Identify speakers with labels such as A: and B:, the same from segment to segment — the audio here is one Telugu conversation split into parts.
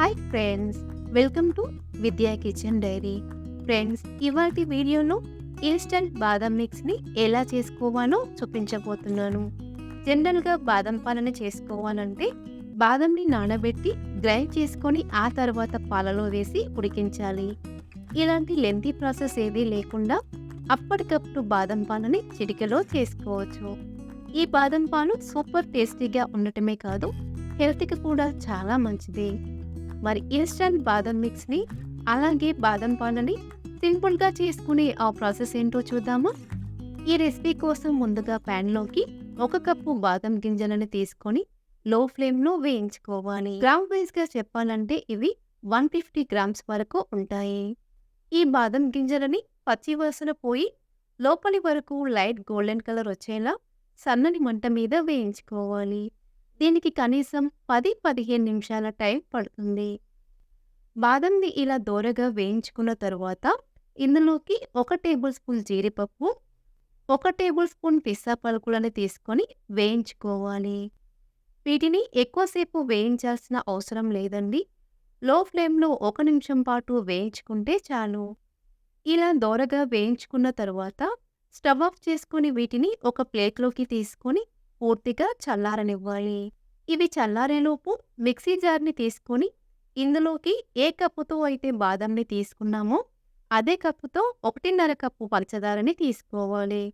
A: Hi friends welcome to Vidya kitchen diary friends ఇవాటి వీడియోలో ఇన్స్టంట్ బాదం మిక్స్ని ఎలా చేసుకోవాలో చూపించబోతున్నాను. జనరల్గా బాదం పాలని చేసుకోవాలంటే బాదంని నానబెట్టి గ్రైండ్ చేసుకొని ఆ తర్వాత పాలలో వేసి ఉడికించాలి. ఇలాంటి లెంతీ ప్రాసెస్ ఏదీ లేకుండా అప్పటికప్పుడు బాదం పాలని చిటికలో చేసుకోవచ్చు. ఈ బాదం పాలు సూపర్ టేస్టీగా ఉండటమే కాదు హెల్త్కి కూడా చాలా మంచిది. మరి ఈస్టర్న్ బాదం మిక్స్ని అలాగే బాదం పాలని సింపుల్గా చేసుకునే ఆ ప్రాసెస్ ఏంటో చూద్దామా? ఈ రెసిపీ కోసం ముందుగా ప్యాన్లోకి ఒక కప్పు బాదం గింజలను తీసుకొని లో ఫ్లేమ్లో వేయించుకోవాలి. గ్రామ్ వైజ్గా చెప్పాలంటే ఇవి వన్ ఫిఫ్టీ గ్రామ్స్ వరకు ఉంటాయి. ఈ బాదం గింజలని పచ్చి వాసన పోయి లోపలి వరకు లైట్ గోల్డెన్ కలర్ వచ్చేలా సన్నని మంట మీద వేయించుకోవాలి. దీనికి కనీసం పది పదిహేను నిమిషాల టైం పడుతుంది. బాదంని ఇలా దోరగా వేయించుకున్న తరువాత ఇందులోకి ఒక టేబుల్ స్పూన్ జీడిపప్పు ఒక టేబుల్ స్పూన్ పిస్సా పలుకులను తీసుకొని వేయించుకోవాలి. వీటిని ఎక్కువసేపు వేయించాల్సిన అవసరం లేదండి. లో ఫ్లేమ్లో ఒక నిమిషం పాటు వేయించుకుంటే చాలు. ఇలా దోరగా వేయించుకున్న తరువాత స్టవ్ ఆఫ్ చేసుకుని వీటిని ఒక ప్లేట్లోకి తీసుకొని పూర్తిగా చల్లారనివ్వాలి. ఇవి చల్లారేలోపు మిక్సీ జార్ని తీసుకొని ఇందులోకి ఏ కప్పుతో అయితే బాదంని తీసుకున్నామో అదే కప్పుతో ఒకటిన్నర కప్పు పంచదారని తీసుకోవాలి.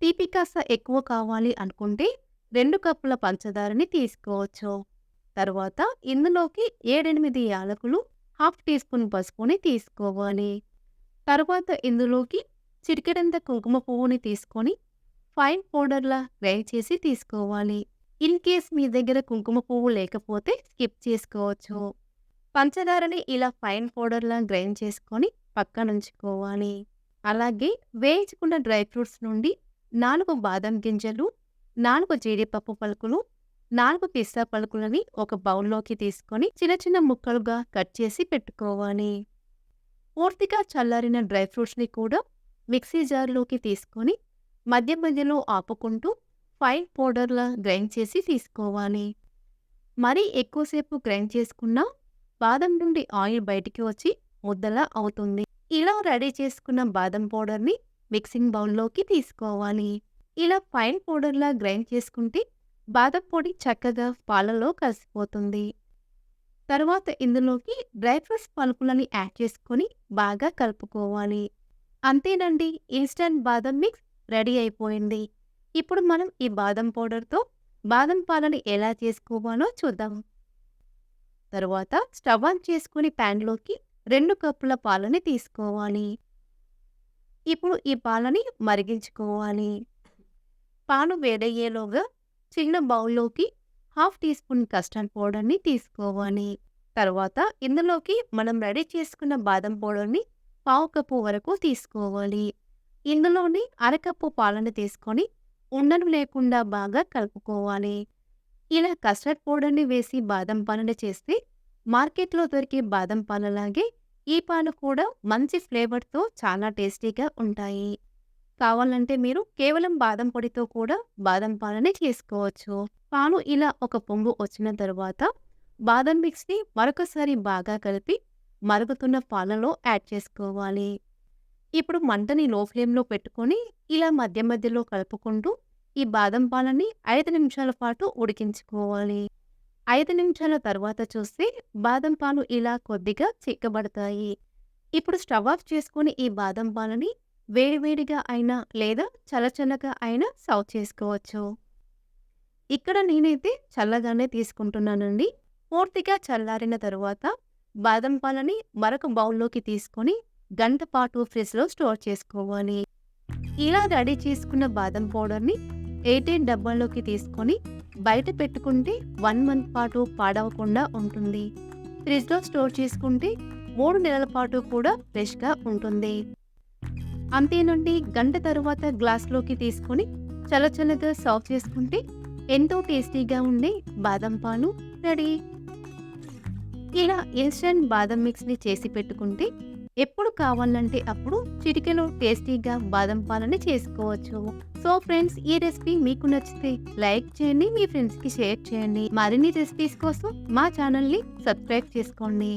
A: తీపి కాస్త ఎక్కువ కావాలి అనుకుంటే రెండు కప్పుల పంచదారని తీసుకోవచ్చు. తర్వాత ఇందులోకి ఏడెనిమిది యాలకులు హాఫ్ టీ స్పూన్ పసుపుని తీసుకోవాలి. తర్వాత ఇందులోకి చిటికెడంత కుంకుమ పువ్వుని తీసుకొని ఫైన్ పౌడర్లా గ్రైండ్ చేసి తీసుకోవాలి. ఇన్ కేస్ మీ దగ్గర కుంకుమ పువ్వు లేకపోతే స్కిప్ చేసుకోవచ్చు. పంచదారని ఇలా ఫైన్ పౌడర్లా గ్రైండ్ చేసుకొని పక్కనుంచుకోవాలి అలాగే వేయించుకున్న డ్రై ఫ్రూట్స్ నుండి నాలుగు బాదం గింజలు నాలుగు జీడిపప్పు పలుకులు నాలుగు పిస్తా పలుకులని ఒక బౌల్లోకి తీసుకొని చిన్న చిన్న ముక్కలుగా కట్ చేసి పెట్టుకోవాలి. పూర్తిగా చల్లారిన డ్రై ఫ్రూట్స్ని కూడా మిక్సీ జార్లోకి తీసుకొని మధ్య మధ్యలో ఆపుకుంటూ ఫైన్ పౌడర్లా గ్రైండ్ చేసి తీసుకోవాలి. మరీ ఎక్కువసేపు గ్రైండ్ చేసుకున్నా బాదం నుండి ఆయిల్ బయటికి వచ్చి ముద్దలా అవుతుంది. ఇలా రెడీ చేసుకున్న బాదం పౌడర్ని మిక్సింగ్ బౌల్లోకి తీసుకోవాలి. ఇలా ఫైన్ పౌడర్లా గ్రైండ్ చేసుకుంటే బాదం పొడి చక్కగా పాలలో కలిసిపోతుంది. తర్వాత ఇందులోకి డ్రై ఫ్రూట్స్ పలుకులని యాడ్ చేసుకొని బాగా కలుపుకోవాలి. అంతేనండి ఇన్స్టంట్ బాదం మిక్స్ రెడీ అయిపోయింది. ఇప్పుడు మనం ఈ బాదం పౌడర్తో బాదం పాలని ఎలా చేసుకోవాలో చూద్దాం. తరువాత స్టవ్ ఆన్ చేసుకుని ప్యాన్లోకి రెండు కప్పుల పాలని తీసుకోవాలి. ఇప్పుడు ఈ పాలని మరిగించుకోవాలి. పాలు వేడయ్యేలోగా చిన్న బౌల్లోకి హాఫ్ టీ స్పూన్ కస్టర్డ్ పౌడర్ని తీసుకోవాలి. తర్వాత ఇందులోకి మనం రెడీ చేసుకున్న బాదం పౌడర్ని పావు కప్పు వరకు తీసుకోవాలి. ఇందులోని అరకప్పు పాలను తీసుకొని ఉండలు లేకుండా బాగా కలుపుకోవాలి. ఇలా కస్టర్డ్ పౌడర్ని వేసి బాదం పాలను చేస్తే మార్కెట్లో దొరికే బాదం పాలలాగే ఈ పాలు కూడా మంచి ఫ్లేవర్తో చాలా టేస్టీగా ఉంటాయి. కావాలంటే మీరు కేవలం బాదం పొడితో కూడా బాదం పాలని చేసుకోవచ్చు. పాలు ఇలా ఒక పొంగు వచ్చిన తర్వాత బాదం మిక్స్ని మరొకసారి బాగా కలిపి మరుగుతున్న పాలలో యాడ్ చేసుకోవాలి. ఇప్పుడు మంటని లో ఫ్లేమ్లో పెట్టుకొని ఇలా మధ్య మధ్యలో కలుపుకుంటూ ఈ బాదం పాలని ఐదు నిమిషాల పాటు ఉడికించుకోవాలి. ఐదు నిమిషాల తర్వాత చూస్తే బాదం పాలు ఇలా కొద్దిగా చిక్కబడతాయి. ఇప్పుడు స్టవ్ ఆఫ్ చేసుకొని ఈ బాదం పాలని వేడివేడిగా అయినా లేదా చల్లచల్లగా అయినా సర్వ్ చేసుకోవచ్చు. ఇక్కడ నేనైతే చల్లగానే తీసుకుంటున్నానండి. పూర్తిగా చల్లారిన తరువాత బాదం పాలని మరొక బౌల్లోకి తీసుకొని గంట పాటు ఫ్రిడ్జ్లో స్టోర్ చేసుకోవాలి. ఇలా రెడీ చేసుకున్న బాదం పౌడర్ని ఎయిటీన్ డబ్బాల్లోకి తీసుకొని బయట పెట్టుకుంటే వన్ మంత్ పాటు పాడవకుండా ఉంటుంది. ఫ్రిడ్జ్లో స్టోర్ చేసుకుంటే మూడు నెలల పాటు కూడా ఫ్రెష్గా ఉంటుంది. అంతేనండి గంట తరువాత గ్లాస్లోకి తీసుకొని చల్లచల్లగా సర్వ్ చేసుకుంటే ఎంతో టేస్టీగా ఉండే బాదం పాలు రెడీ. ఇలా ఇన్స్టెంట్ బాదం మిక్స్ని చేసి పెట్టుకుంటే ఎప్పుడు కావాలంటే అప్పుడు చిటికెను టేస్టీగా బాదం పాలని చేసుకోవచ్చు. సో ఫ్రెండ్స్ ఈ రెసిపీ మీకు నచ్చితే లైక్ చేయండి మీ ఫ్రెండ్స్కి షేర్ చేయండి. మరిన్ని రెసిపీస్ కోసం మా ఛానల్ని సబ్స్క్రైబ్ చేసుకోండి.